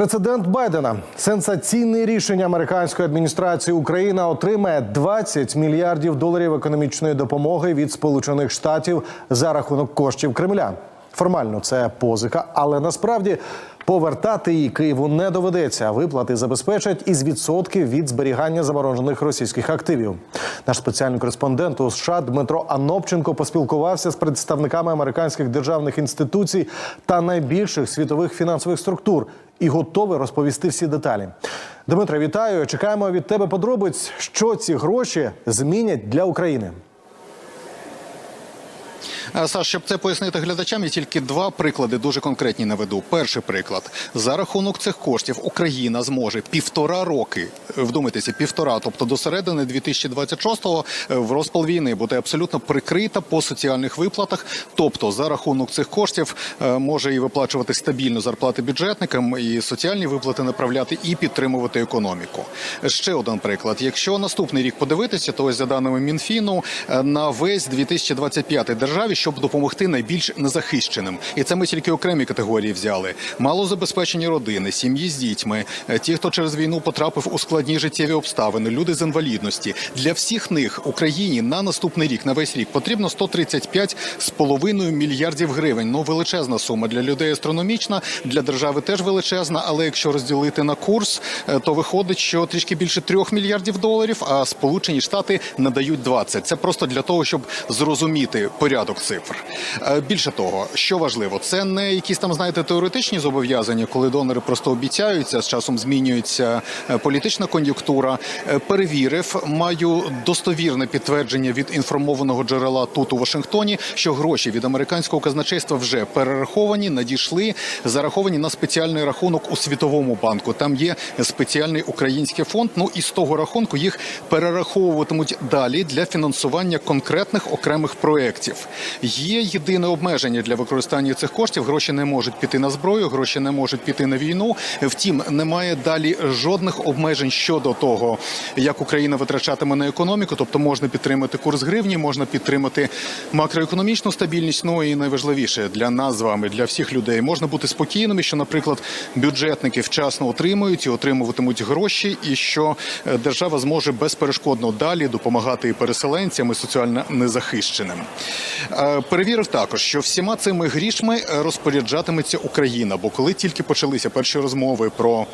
Прецедент Байдена сенсаційне рішення американської адміністрації Україна отримає 20 мільярдів доларів економічної допомоги від Сполучених Штатів за рахунок коштів Кремля. Формально це позика, але насправді повертати її Києву не доведеться. Виплати забезпечать із відсотків від зберігання заморожених російських активів. Наш спеціальний кореспондент у США Дмитро Анопченко поспілкувався з представниками американських державних інституцій та найбільших світових фінансових структур і готовий розповісти всі деталі. Дмитро, вітаю! Чекаємо від тебе подробиць, що ці гроші змінять для України. Е, Саш, щоб це пояснити глядачам, я тільки два приклади дуже конкретні наведу. Перший приклад за рахунок цих коштів Україна зможе півтора роки е, вдумайтеся, півтора, тобто до середини 2026-го е, в розпал війни бути абсолютно прикрита по соціальних виплатах. Тобто, за рахунок цих коштів може і виплачувати стабільно зарплати бюджетникам, і соціальні виплати направляти, і підтримувати економіку. Ще один приклад: якщо наступний рік подивитися, то ось за даними Мінфіну на весь 2025 державі, щоб допомогти найбільш незахищеним, і це ми тільки окремі категорії взяли: малозабезпечені родини, сім'ї з дітьми, е, ті, хто через війну потрапив у складні життєві обставини, люди з інвалідності. Для всіх них Україні на наступний рік, на весь рік потрібно 135,5 мільярдів гривень. Ну величезна сума для людей астрономічна, для держави теж величезна. Але якщо розділити на курс, е, то виходить, що трішки більше 3 мільярдів доларів, а Сполучені Штати надають 20. Це просто для того, щоб зрозуміти порядок цифр. Е, Більше того, що важливо, це не якісь там, знаєте, теоретичні зобов'язання, коли донори просто обіцяються, з часом змінюється е, політична кон'юнктура. Е, Перевірив, маю достовірне підтвердження від інформованого джерела тут у Вашингтоні, що гроші від американського казначейства вже перераховані, надійшли, зараховані на спеціальний рахунок у світовому банку. Там є спеціальний український фонд. Ну і з того рахунку їх перераховуватимуть далі для фінансування конкретних окремих проєктів. Є єдине обмеження для використання цих коштів. Гроші не можуть піти на зброю, гроші не можуть піти на війну. Втім, немає далі жодних обмежень щодо того, як Україна витрачатиме на економіку. Тобто можна підтримати курс гривні, можна підтримати макроекономічну стабільність. Ну і найважливіше для нас з вами, для всіх людей, можна бути спокійними, що, наприклад, бюджетники вчасно отримують і отримуватимуть гроші, і що е, держава зможе безперешкодно далі допомагати і переселенцям, і соціально незахищеним. Е, Перевірив також, що всіма цими грішми е, розпоряджатиметься Україна. Бо коли тільки почалися перші розмови про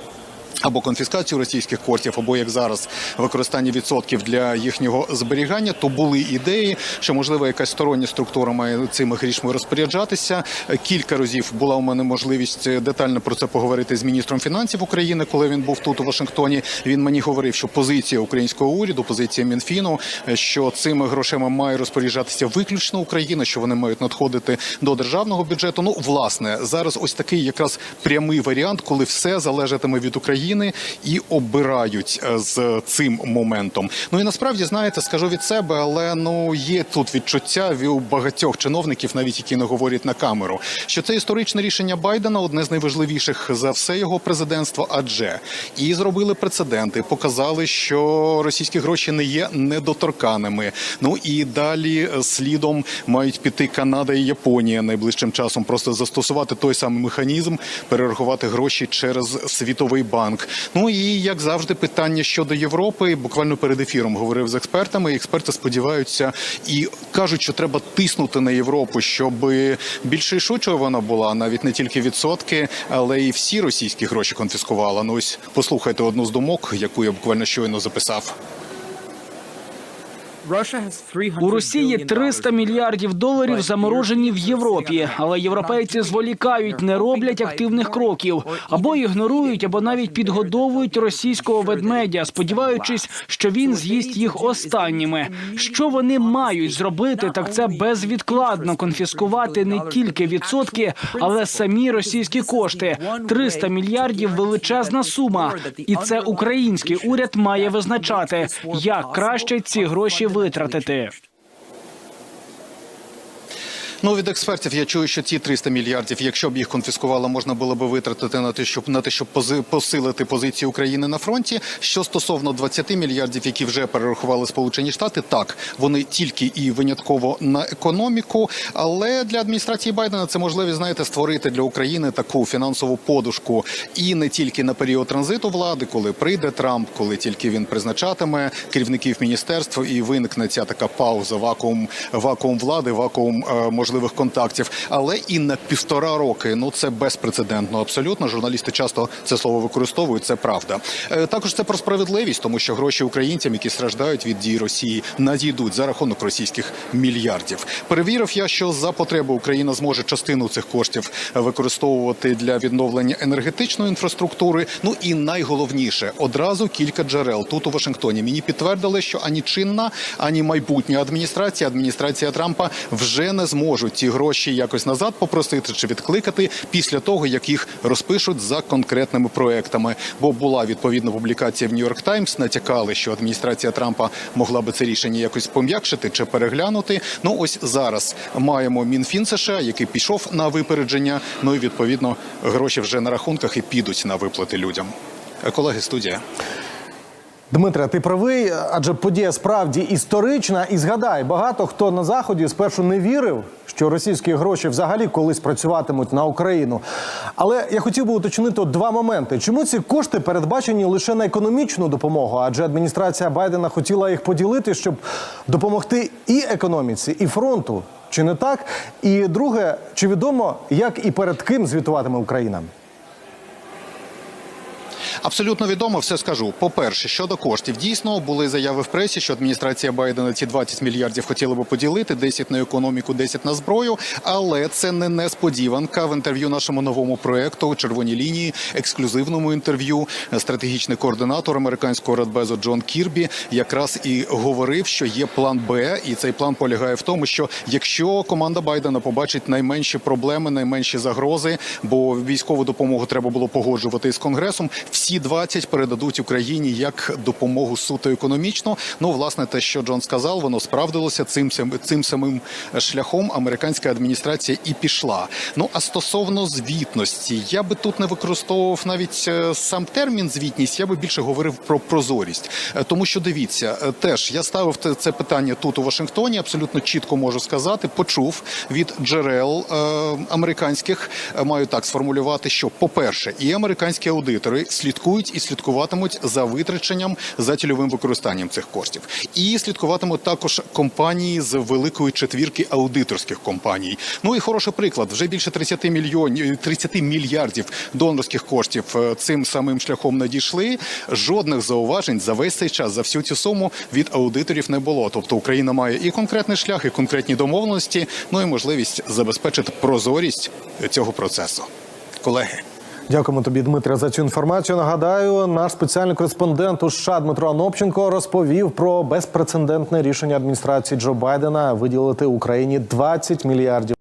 або конфіскацію російських коштів, або як зараз використання відсотків для їхнього зберігання, то були ідеї, що можливо якась стороння структура має цими грішми розпоряджатися. Кілька разів була у мене можливість детально про це поговорити з міністром фінансів України, коли він був тут у Вашингтоні. Він мені говорив, що позиція українського уряду, позиція Мінфіну, що цими грошима має розпоряджатися виключно Україна, що вони мають надходити до державного бюджету. Ну, власне, зараз ось такий якраз прямий варіант, коли все залежатиме від України і обирають е, з цим моментом. Ну і насправді знаєте, скажу від себе, але ну є тут відчуття у багатьох чиновників, навіть які не говорять на камеру, що це історичне рішення Байдена одне з найважливіших за все його президентство. Адже і зробили прецеденти, показали, що російські гроші не є недоторканими. Ну і далі е, слідом мають піти Канада і Японія найближчим часом, просто застосувати той самий механізм, перерахувати гроші через світовий банк. Ну і як завжди, питання щодо Європи. Буквально перед ефіром говорив з експертами. Експерти сподіваються і кажуть, що треба тиснути на Європу, щоб більше рішучою вона була, навіть не тільки відсотки, але і всі російські гроші конфіскувала. Ну ось послухайте одну з думок, яку я буквально щойно записав. У Росії 300 мільярдів доларів заморожені в Європі, але європейці зволікають, не роблять активних кроків або ігнорують, або навіть підгодовують російського ведмедя, сподіваючись, що він з'їсть їх останніми. Що вони мають зробити, так це безвідкладно конфіскувати не тільки відсотки, але самі російські кошти. 300 мільярдів величезна сума, і це український уряд має визначати, як краще ці гроші витратити. Ну від експертів я чую, що ці 300 мільярдів, якщо б їх конфіскували, можна було б витратити на те, щоб на те, щоб пози- посилити позицію України на фронті. Що стосовно 20 мільярдів, які вже перерахували Сполучені Штати, так вони тільки і винятково на економіку. Але для адміністрації Байдена це можливість, знаєте, створити для України таку фінансову подушку і не тільки на період транзиту влади, коли прийде Трамп, коли тільки він призначатиме керівників міністерств і виникне ця така пауза, вакуум, вакуум влади, вакуум е, можливих контактів, але і на півтора роки. Ну це безпрецедентно. Абсолютно журналісти часто це слово використовують. Це правда. Е, Також це про справедливість, тому що гроші українцям, які страждають від дій Росії, надійдуть за рахунок російських мільярдів. Перевірив я, що за потреби Україна зможе частину цих коштів використовувати для відновлення енергетичної інфраструктури. Ну і найголовніше одразу кілька джерел тут у Вашингтоні. Мені підтвердили, що ані чинна, ані майбутня адміністрація, адміністрація Трампа вже не зможуть ці гроші якось назад попросити чи відкликати після того, як їх розпишуть за конкретними проектами. Бо була відповідна публікація в Нью-Йорк Таймс, натякали, що адміністрація Трампа могла би це рішення якось пом'якшити чи переглянути. Ну ось зараз маємо Мінфін США, який пішов на випередження. Ну і відповідно гроші вже на рахунках і підуть на виплати людям. Колеги, студія. Дмитре, ти правий, адже подія справді історична. І згадай, багато хто на заході спершу не вірив, що російські гроші взагалі колись працюватимуть на Україну. Але я хотів би уточнити два моменти: чому ці кошти передбачені лише на економічну допомогу? Адже адміністрація Байдена хотіла їх поділити, щоб допомогти і економіці, і фронту. Чи не так? І друге, чи відомо, як і перед ким звітуватиме Україна? Абсолютно відомо, все скажу. По-перше, щодо коштів, дійсно були заяви в пресі, що адміністрація Байдена ці 20 мільярдів хотіла би поділити, 10 на економіку, 10 на зброю. Але це не несподіванка. В інтерв'ю нашому новому проекту Червоні лінії, ексклюзивному інтерв'ю, стратегічний координатор американського радбезу Джон Кірбі якраз і говорив, що є план Б, і цей план полягає в тому, що якщо команда Байдена побачить найменші проблеми, найменші загрози, бо військову допомогу треба було погоджувати з конгресом. Всі 20 передадуть Україні як допомогу суто економічно. Ну, власне, те, що Джон сказав, воно справдилося цим цим самим шляхом. Американська адміністрація і пішла. Ну а стосовно звітності, я би тут не використовував навіть е, сам термін звітність. Я би більше говорив про прозорість, Е, тому що дивіться, е, теж я ставив це питання тут у Вашингтоні. Абсолютно чітко можу сказати. Почув від джерел е, американських. Маю так сформулювати, що по-перше, і американські аудитори слідкують і слідкуватимуть за витраченням за цільовим використанням цих коштів, і слідкуватимуть також компанії з великої четвірки аудиторських компаній. Ну і хороший приклад. Вже більше 30 мільйонів 30 мільярдів донорських коштів е, цим самим шляхом надійшли. Жодних зауважень за весь цей час за всю цю суму від аудиторів не було. Тобто Україна має і конкретний шлях, і конкретні домовленості, ну і можливість забезпечити прозорість цього процесу. Колеги. Дякуємо тобі, Дмитре, за цю інформацію. Нагадаю, наш спеціальний кореспондент у США Дмитро Анопченко розповів про безпрецедентне рішення адміністрації Джо Байдена виділити Україні 20 мільярдів.